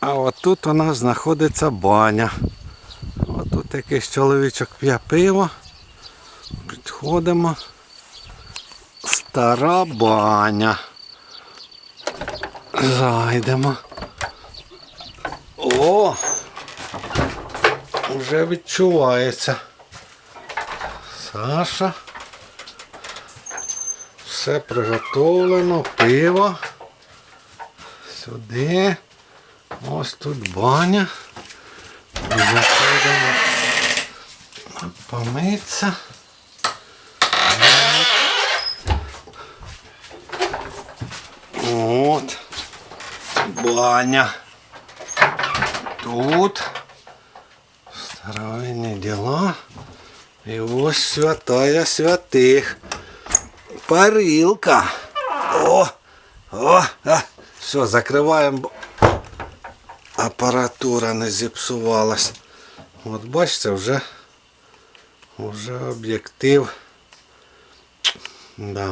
А отут у нас знаходиться баня. Отут якийсь чоловічок п'є пиво. Підходимо. Стара баня. Зайдемо. О! Вже відчувається. Саша. Все приготовлено, пиво. Сюди. Ось тут баня. Заходимо помитися. От. Баня. Тут. Старовинні діла. І ось святая святих. Парилка. О! О! А. Все, закриваємо. Апаратура не зіпсувалась. От бачите, вже, вже об'єктив. Да.